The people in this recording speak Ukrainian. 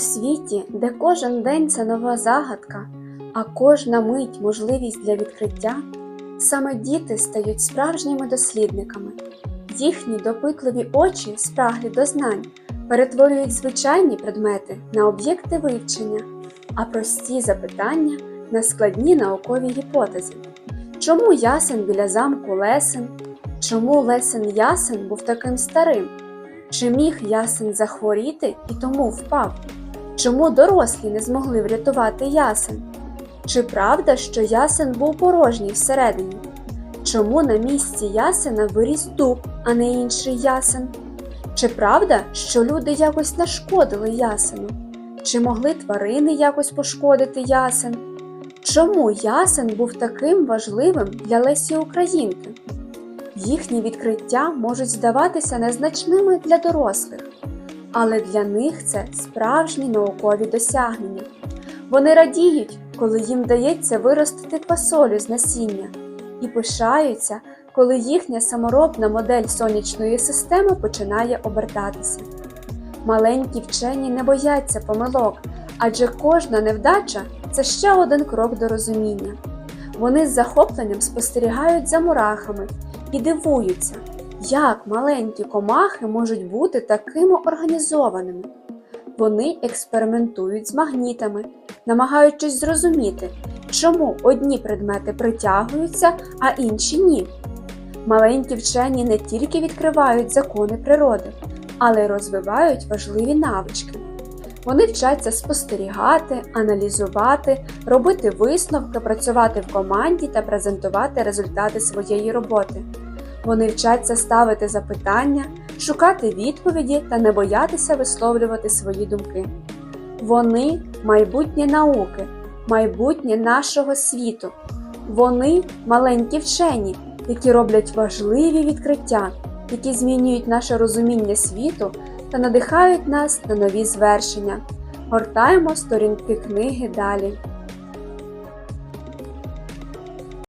світі, де кожен день це нова загадка, а кожна мить можливість для відкриття, саме діти стають справжніми дослідниками. Їхні допитливі очі, спраглі до знань, перетворюють звичайні предмети на об'єкти вивчення, а прості запитання на складні наукові гіпотези. Чому ясен біля замку Лесен? Чому Лесен Ясен був таким старим? Чи міг ясен захворіти і тому впав? Чому дорослі не змогли врятувати ясен? Чи правда, що ясен був порожній всередині? Чому на місці ясена виріс дуб, а не інший ясен? Чи правда, що люди якось нашкодили ясену? Чи могли тварини якось пошкодити ясен? Чому ясен був таким важливим для Лесі Українки? Їхні відкриття можуть здаватися незначними для дорослих, але для них це справжні наукові досягнення. Вони радіють, коли їм дається виростити фасолю з насіння, і пишаються, коли їхня саморобна модель сонячної системи починає обертатися. Маленькі вчені не бояться помилок, адже кожна невдача це ще один крок до розуміння. Вони з захопленням спостерігають за мурахами і дивуються, як маленькі комахи можуть бути такими організованими. Вони експериментують з магнітами, намагаючись зрозуміти, чому одні предмети притягуються, а інші ні. Маленькі вчені не тільки відкривають закони природи, але й розвивають важливі навички. Вони вчаться спостерігати, аналізувати, робити висновки, працювати в команді та презентувати результати своєї роботи. Вони вчаться ставити запитання, шукати відповіді та не боятися висловлювати свої думки. Вони майбутнє науки, майбутнє нашого світу. Вони маленькі вчені, які роблять важливі відкриття, які змінюють наше розуміння світу та надихають нас на нові звершення. Гортаємо сторінки книги далі.